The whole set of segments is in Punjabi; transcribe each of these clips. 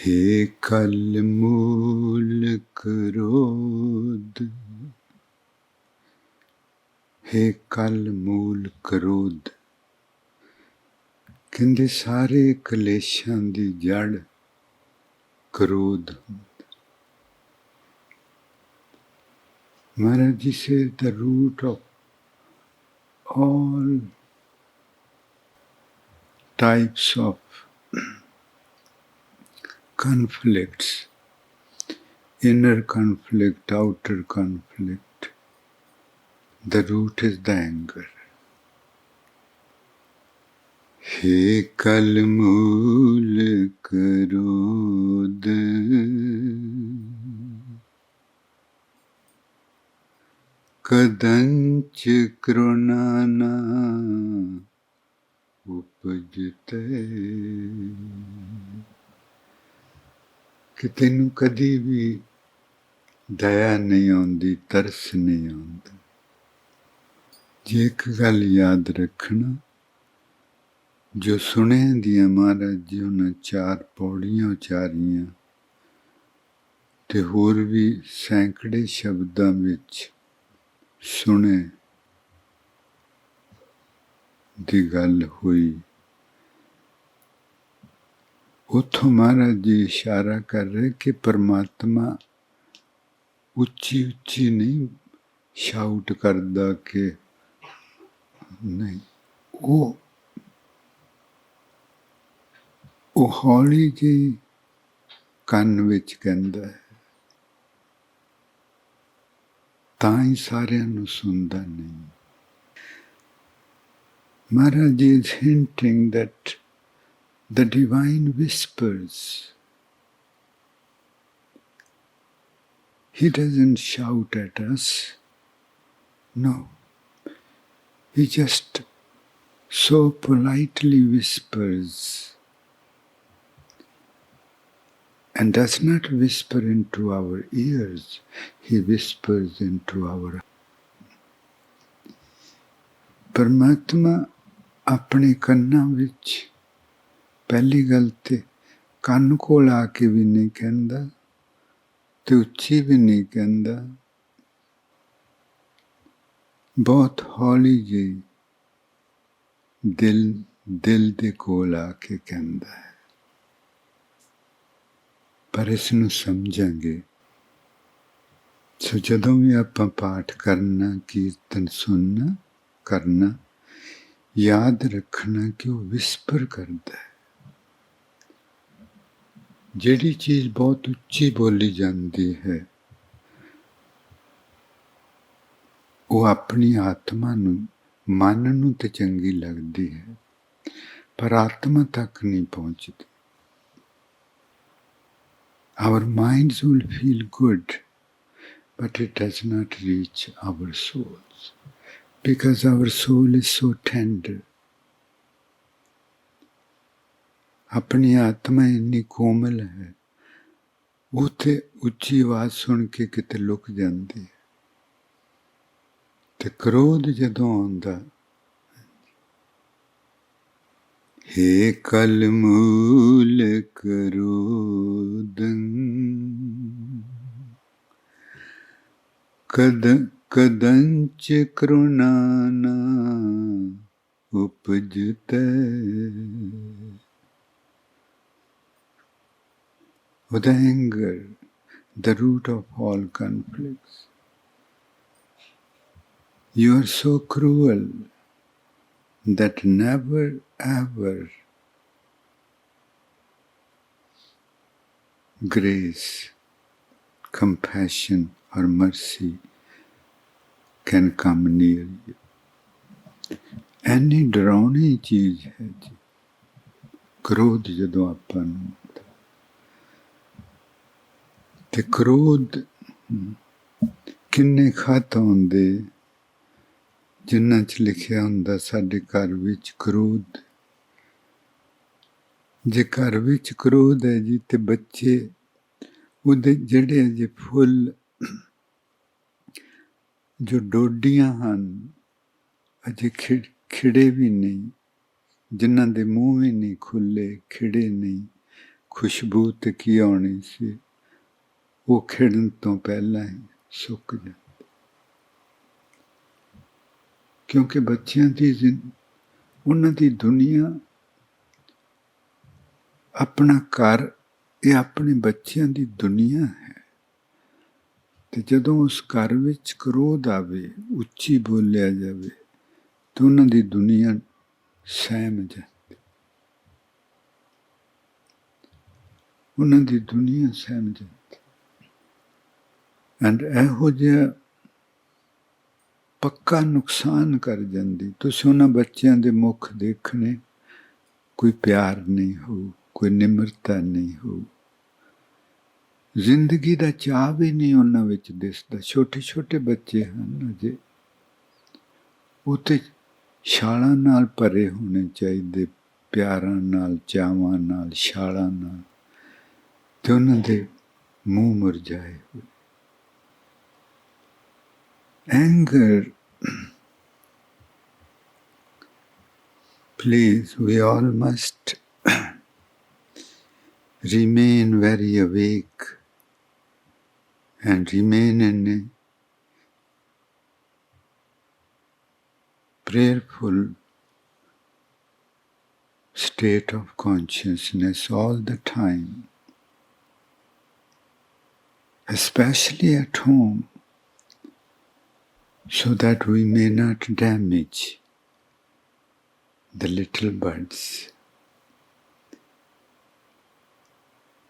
हे कल मूल क्रोध हे कल मूल क्रोध ਕਹਿੰਦੇ ਸਾਰੇ ਕਲੇਸ਼ਾਂ ਦੀ ਜੜ ਕ੍ਰੋਧ ਮਹਾਰਾਜ ਜੀ ਸੇ the root of all types of conflicts, inner conflict, outer conflict. The root is the anger. हे कलमूल करोद कदंच कृणाना उपजते ਕਿ ਤੈਨੂੰ ਕਦੀ ਵੀ ਦਇਆ ਨਹੀਂ ਆਉਂਦੀ, ਤਰਸ ਨਹੀਂ ਆਉਂਦਾ। ਜੇ ਇੱਕ ਗੱਲ ਯਾਦ ਰੱਖਣਾ, ਜੋ ਸੁਣਿਆ ਦੀਆਂ ਮਹਾਰਾਜ ਜੀ, ਉਹਨਾਂ ਚਾਰ ਪੌੜੀਆਂ ਉਚਾਰੀਆਂ ਤੇ ਹੋਰ ਵੀ ਸੈਂਕੜੇ ਸ਼ਬਦਾਂ ਵਿੱਚ ਸੁਣੇ ਦੀ ਗੱਲ ਹੋਈ। ਉੱਥੋਂ ਮਹਾਰਾਜ ਜੀ ਇਸ਼ਾਰਾ ਕਰ ਰਹੇ ਕਿ ਪਰਮਾਤਮਾ ਉੱਚੀ ਉੱਚੀ ਨਹੀਂ ਸ਼ਾਊਟ ਕਰਦਾ ਕਿ ਨਹੀਂ। ਉਹ ਉਹ ਹੌਲੀ ਜਿਹੀ ਕੰਨ ਵਿੱਚ ਕਹਿੰਦਾ ਹੈ, ਤਾਂ ਹੀ ਸਾਰਿਆਂ ਨੂੰ ਸੁਣਦਾ ਨਹੀਂ। Maharaj ji hinting that the divine whispers. He doesn't shout at us. No. He just so politely whispers and does not whisper into our ears, he whispers into our परमात्मा अपने कन्ना ਪਹਿਲੀ ਗੱਲ ਤੇ ਕੰਨ ਕੋਲ ਆ ਕੇ ਵੀ ਨਹੀਂ ਕਹਿੰਦਾ ਤੇ ਉੱਚੀ ਵੀ ਨਹੀਂ ਕਹਿੰਦਾ। ਬਹੁਤ ਹੌਲੀ ਜਿਹੀ ਦਿਲ ਦਿਲ ਦੇ ਕੋਲ ਆ ਕੇ ਕਹਿੰਦਾ ਹੈ। ਪਰ ਇਸ ਨੂੰ ਸਮਝਾਂਗੇ। ਸੋ ਜਦੋਂ ਵੀ ਆਪਾਂ ਪਾਠ ਕਰਨਾ, ਕੀਰਤਨ ਸੁਣਨਾ, ਕਰਨਾ, ਯਾਦ ਰੱਖਣਾ ਕਿ ਉਹ ਵਿਸਪਰ ਕਰਦਾ ਹੈ। ਜਿਹੜੀ ਚੀਜ਼ ਬਹੁਤ ਉੱਚੀ ਬੋਲੀ ਜਾਂਦੀ ਹੈ ਉਹ ਆਪਣੀ ਆਤਮਾ ਨੂੰ ਮਨ ਨੂੰ ਤੇ ਚੰਗੀ ਲੱਗਦੀ ਹੈ ਪਰ ਆਤਮਾ ਤੱਕ ਨਹੀਂ ਪਹੁੰਚਦੀ our minds will feel good, but it does not reach our souls because our soul is so tender. ਆਪਣੀ ਆਤਮਾ ਇੰਨੀ ਕੋਮਲ ਹੈ ਉਹ ਤੇ ਉੱਚੀ ਆਵਾਜ਼ ਸੁਣ ਕੇ ਕਿਤੇ ਲੁਕ ਜਾਂਦੀ ਹੈ ਤੇ ਕ੍ਰੋਧ ਜਦੋਂ ਆਉਂਦਾ हे कल मूल करोदं कद कदंच कृणाना उपजते with anger, the root of all conflicts. You are so cruel that never ever grace, compassion, or mercy can come near you. ਐਨੀ ਡਰਾਉਣੀ ਚੀਜ਼ ਹੈ ਜੀ ਕ੍ਰੋਧ ਜਦੋਂ ਆਪਾਂ ਨੂੰ ਹੁੰਦਾ। ਤੇ ਕ੍ਰੋਧ, ਕਿੰਨੇ ਖਤ ਹੁੰਦੇ? ਜਿਨ੍ਹਾਂ 'ਚ ਲਿਖਿਆ ਹੁੰਦਾ ਸਾਡੇ ਘਰ ਵਿੱਚ ਕ੍ਰੋਧ। ਜੇ ਘਰ ਵਿੱਚ ਕ੍ਰੋਧ ਹੈ ਜੀ ਤੇ ਬੱਚੇ ਉਹਦੇ ਜਿਹੜੇ ਅਜੇ ਫੁੱਲ ਜੋ ਡੋਡੀਆਂ ਹਨ, ਅਜੇ ਖਿੜ, ਖਿੜੇ ਵੀ ਨਹੀਂ। ਜਿਨ੍ਹਾਂ ਦੇ ਮੂੰਹ ਵੀ ਨਹੀਂ ਖੁੱਲੇ, ਖਿੜੇ ਨਹੀਂ। ਖੁਸ਼ਬੂ ਤੇ ਕੀ ਆਉਣੀ ਸੀ? ਉਹ ਖਿੜਨ ਤੋਂ ਪਹਿਲਾਂ ਹੀ ਸੁੱਕ ਜਾਂਦੀ। ਕਿਉਂਕਿ ਬੱਚਿਆਂ ਦੀ ਜ਼ਿੰ- ਉਹਨਾਂ ਦੀ ਦੁਨੀਆ ਆਪਣਾ ਘਰ, ਇਹ ਆਪਣੇ ਬੱਚਿਆਂ ਦੀ ਦੁਨੀਆ ਹੈ। ਤੇ ਜਦੋਂ ਉਸ ਘਰ ਵਿੱਚ ਕ੍ਰੋਧ ਆਵੇ, ਉੱਚੀ ਬੋਲਿਆ ਜਾਵੇ, ਤਾਂ ਉਹਨਾਂ ਦੀ ਦੁਨੀਆ ਸਹਿਮ ਜਾਂਦੀ। ਉਹਨਾਂ ਦੀ ਦੁਨੀਆ ਸਹਿਮ ਜਾਂਦੀ। ਐਂਡ ਇਹੋ ਜਿਹਾ ਪੱਕਾ ਨੁਕਸਾਨ ਕਰ ਜਾਂਦੀ। ਤੁਸੀਂ ਉਹਨਾਂ ਬੱਚਿਆਂ ਦੇ ਮੁਖ ਦੇਖਣੇ, ਕੋਈ ਪਿਆਰ ਨਹੀਂ ਹੋ, ਕੋਈ ਨਿਮਰਤਾ ਨਹੀਂ ਹੋ। ਜ਼ਿੰਦਗੀ ਦਾ ਚਾਹ ਵੀ ਨਹੀਂ ਉਹਨਾਂ ਵਿੱਚ ਦਿਸਦਾ। ਛੋਟੇ ਛੋਟੇ ਬੱਚੇ ਹਨ ਅਜੇ। ਉਹ ਤੇ ਛਾਲਾਂ ਨਾਲ ਭਰੇ ਹੋਣੇ ਚਾਹੀਦੇ, ਪਿਆਰਾਂ ਨਾਲ, ਚਾਵਾਂ ਨਾਲ, ਛਾਲਾਂ ਨਾਲ। ਤੇ ਉਹਨਾਂ ਦੇ ਮੂੰਹ ਮੁਰਝਾਏ ਹੋਏ। Anger. Please we all must remain very awake and remain in a prayerful state of consciousness all the time, especially at home, so that we may not damage the little buds.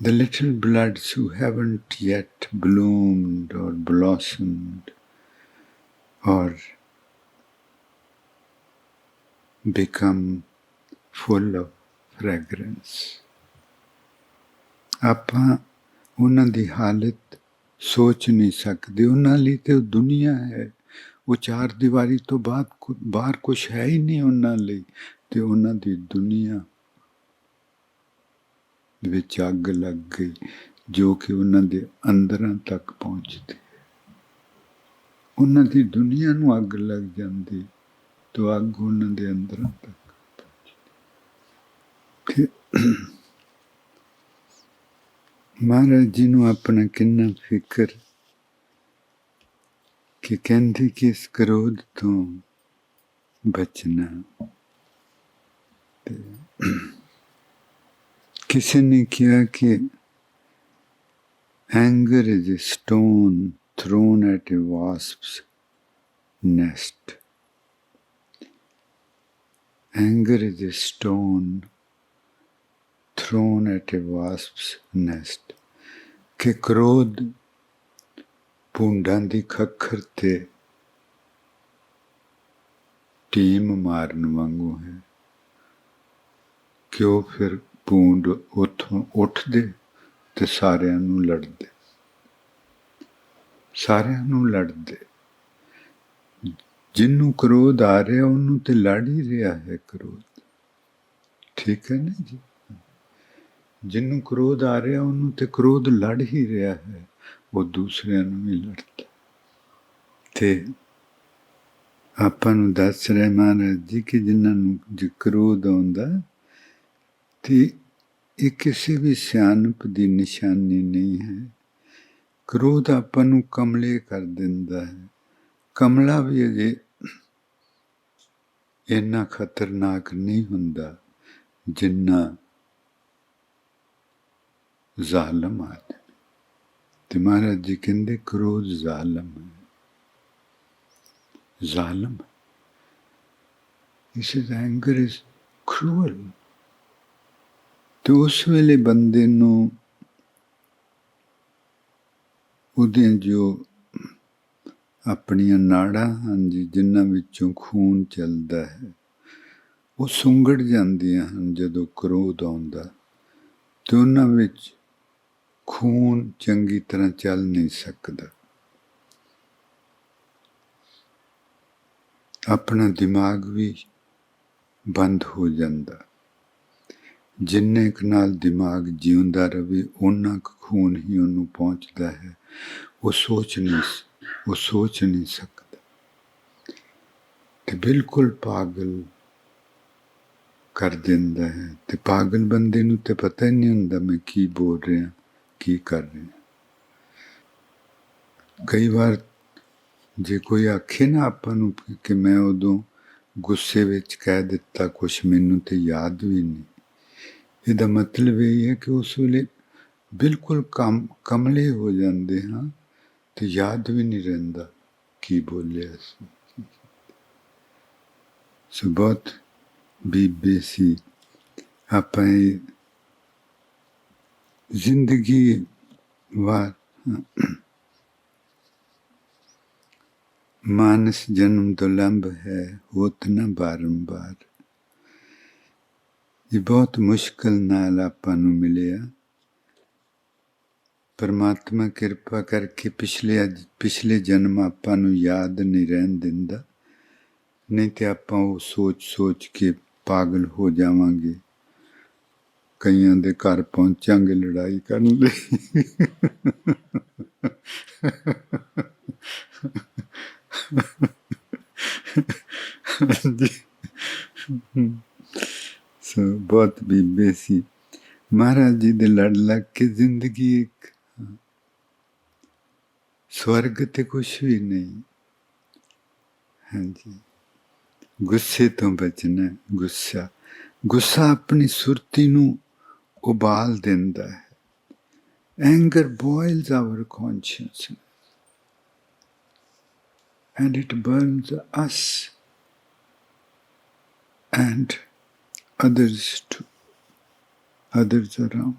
The little bloods who haven't yet bloomed or blossomed or become full of fragrance. ਆਪਾਂ ਉਹਨਾਂ ਦੀ ਹਾਲਤ ਸੋਚ ਨਹੀਂ ਸਕਦੇ ਉਹਨਾਂ ਲਈ ਤੇ ਉਹ ਦੁਨੀਆ ਹੈ ਉਹ ਚਾਰ ਦੀਵਾਰੀ ਤੋਂ ਬਾਅਦ ਕੁ- ਬਾਹਰ ਕੁਝ ਹੈ ਹੀ ਨਹੀਂ ਉਹਨਾਂ ਲਈ ਤੇ ਉਹਨਾਂ ਦੀ ਦੁਨੀਆ ਵਿੱਚ ਅੱਗ ਲੱਗ ਗਈ, ਜੋ ਕਿ ਉਹਨਾਂ ਦੇ ਅੰਦਰਾਂ ਤੱਕ ਪਹੁੰਚਦੀ। ਉਹਨਾਂ ਦੀ ਦੁਨੀਆ ਨੂੰ ਅੱਗ ਲੱਗ ਜਾਂਦੀ ਤਾਂ ਅੱਗ ਉਹਨਾਂ ਦੇ ਅੰਦਰਾਂ ਤੱਕ ਤੇ ਮਹਾਰਾਜ ਜੀ ਨੂੰ ਆਪਣਾ ਕਿੰਨਾ ਫਿਕਰ ਕਿ ਕਹਿੰਦੇ ਕਿ ਇਸ ਕਰੋਧ ਤੋਂ ਬਚਣਾ ਤੇ ਕਿਸੇ ਨੇ ਕਿਹਾ ਕਿ anger is a stone thrown at a wasp's nest. Anger is a stone thrown at a wasp's nest. ਕਿ ਕ੍ਰੋਧ ਭੁੰਡਾਂ ਦੀ ਖੱਖਰ ਤੇ ਟੀਮ ਮਾਰਨ ਵਾਂਗੂ ਹੈ। ਕਿਉਂ ਫਿਰ ਭੂੰਡ ਉੱਥੋਂ ਉੱਠਦੇ ਤੇ ਸਾਰਿਆਂ ਨੂੰ ਲੜਦੇ? ਸਾਰਿਆਂ ਨੂੰ ਲੜਦੇ। ਜਿੰਨੂੰ ਕਰੋਧ ਆ ਰਿਹਾ, ਉਹਨੂੰ ਤੇ ਲੜ ਹੀ ਰਿਹਾ ਹੈ ਕਰੋਧ। ਠੀਕ ਹੈ ਨਾ ਜੀ? ਜਿੰਨੂੰ ਕਰੋਧ ਆ ਰਿਹਾ, ਉਹਨੂੰ ਤੇ ਕਰੋਧ ਲੜ ਹੀ ਰਿਹਾ ਹੈ। ਉਹ ਦੂਸਰਿਆਂ ਨੂੰ ਵੀ ਲੜਦਾ। ਤੇ ਆਪਾਂ ਨੂੰ ਦੱਸ ਰਹੇ ਮਹਾਰਾਜ ਜੀ ਕਿ ਜਿਨ੍ਹਾਂ ਨੂੰ ਜੇ ਕਰੋਧ ਆਉਂਦਾ, ਤੇ ਇਹ ਕਿਸੇ ਵੀ ਸਿਆਣਪ ਦੀ ਨਿਸ਼ਾਨੀ ਨਹੀਂ ਹੈ। ਕ੍ਰੋਧ ਆਪਾਂ ਨੂੰ ਕਮਲੇ ਕਰ ਦਿੰਦਾ ਹੈ। ਕਮਲਾ ਵੀ ਅਜੇ ਇੰਨਾ ਖਤਰਨਾਕ ਨਹੀਂ ਹੁੰਦਾ ਜਿੰਨਾ ਜ਼ਾਲਮ ਆਦਮੀ ਤੇ ਮਹਾਰਾਜ ਜੀ ਕਹਿੰਦੇ ਕ੍ਰੋਧ ਜ਼ਾਲਮ। ਹੈ ਜ਼ਾਲਮ? ਇਸ ਇਜ਼ ਐਂਗਰ ਇਜ਼ cruel. ਤੇ ਉਸ ਵੇਲੇ ਬੰਦੇ ਨੂੰ ਉਹਦੇ ਜੋ ਆਪਣੀਆਂ ਨਾੜਾਂ ਹਨ ਜੀ, ਜਿਨ੍ਹਾਂ ਵਿੱਚੋਂ ਖੂਨ ਚੱਲਦਾ ਹੈ, ਉਹ ਸੁੰਗੜ ਜਾਂਦੀਆਂ ਹਨ ਜਦੋਂ ਕ੍ਰੋਧ ਆਉਂਦਾ। ਤੇ ਉਹਨਾਂ ਵਿੱਚ ਖੂਨ ਚੰਗੀ ਤਰ੍ਹਾਂ ਚੱਲ ਨਹੀਂ ਸਕਦਾ। ਆਪਣਾ ਦਿਮਾਗ ਵੀ ਬੰਦ ਹੋ ਜਾਂਦਾ। ਜਿੰਨੇ ਕੁ ਨਾਲ ਦਿਮਾਗ ਜਿਉਂਦਾ ਰਵੇ ਉਹਨਾਂ ਕੁ ਖੂਨ ਹੀ ਉਹਨੂੰ ਪਹੁੰਚਦਾ ਹੈ। ਉਹ ਸੋਚ ਨਹੀਂ ਉਹ ਸੋਚ ਨਹੀਂ ਸਕਦਾ। ਤੇ ਬਿਲਕੁਲ ਪਾਗਲ ਕਰ ਦਿੰਦਾ ਹੈ। ਤੇ ਪਾਗਲ ਬੰਦੇ ਨੂੰ ਤੇ ਪਤਾ ਹੀ ਨਹੀਂ ਹੁੰਦਾ ਮੈਂ ਕੀ ਬੋਲ ਰਿਹਾ। ਕੀ ਕਰ ਰਿਹਾ ਕਈ ਵਾਰ ਜੇ ਕੋਈ ਆਖੇ ਨਾ ਆਪਾਂ ਨੂੰ ਕਿ ਮੈਂ ਉਦੋਂ ਗੁੱਸੇ ਵਿੱਚ ਕਹਿ ਦਿੱਤਾ ਕੁਛ, ਮੈਨੂੰ ਤੇ ਯਾਦ ਵੀ ਨਹੀਂ। ਇਹਦਾ ਮਤਲਬ ਇਹ ਹੈ ਕਿ ਉਸ ਵੇਲੇ ਬਿਲਕੁਲ ਕਮ ਕਮਲੇ ਹੋ ਜਾਂਦੇ ਹਾਂ ਤੇ ਯਾਦ ਵੀ ਨਹੀਂ ਰਹਿੰਦਾ ਕੀ ਬੋਲਿਆ ਸੀ। ਸੋ ਬਹੁਤ ਬੀਬੇ ਸੀ। ਆਪਾਂ ਇਹ ਜ਼ਿੰਦਗੀ ਵਾਰ। ਮਾਨਸ ਜਨਮ ਤੋਂ ਲੰਬ ਹੈ, ਹੋਤ ਨਾ ਬਾਰੰਬਾਰ। ਇਹ ਬਹੁਤ ਮੁਸ਼ਕਲ ਨਾਲ ਆਪਾਂ ਨੂੰ ਮਿਲਿਆ। ਪਰਮਾਤਮਾ ਕਿਰਪਾ ਕਰਕੇ ਪਿਛਲੇ ਪਿਛਲੇ ਜਨਮ ਆਪਾਂ ਨੂੰ ਯਾਦ ਨਹੀਂ ਰਹਿਣ ਦਿੰਦਾ। ਨਹੀਂ ਤੇ ਆਪਾਂ ਉਹ ਸੋਚ ਸੋਚ ਕੇ ਪਾਗਲ ਹੋ ਜਾਵਾਂਗੇ। ਕਈਆਂ ਦੇ ਘਰ ਪਹੁੰਚਾਂਗੇ ਲੜਾਈ ਕਰਨ ਲਈ। ਹਾਂਜੀ। ਸੋ ਬਹੁਤ ਬੀਬੇ ਸੀ। ਮਹਾਰਾਜ ਜੀ ਦੇ ਲੜ ਲੱਗ ਕੇ ਜ਼ਿੰਦਗੀ ਇੱਕ ਸਵਰਗ ਤੇ ਕੁਛ ਵੀ ਨਹੀਂ। ਹਾਂਜੀ। ਗੁੱਸੇ ਤੋਂ ਬਚਣਾ, ਗੁੱਸਾ। ਗੁੱਸਾ ਆਪਣੀ ਸੁਰਤੀ ਨੂੰ ਉਬਾਲ ਦਿੰਦਾ ਹੈ anger boils our consciousness and it burns us and others too, others around.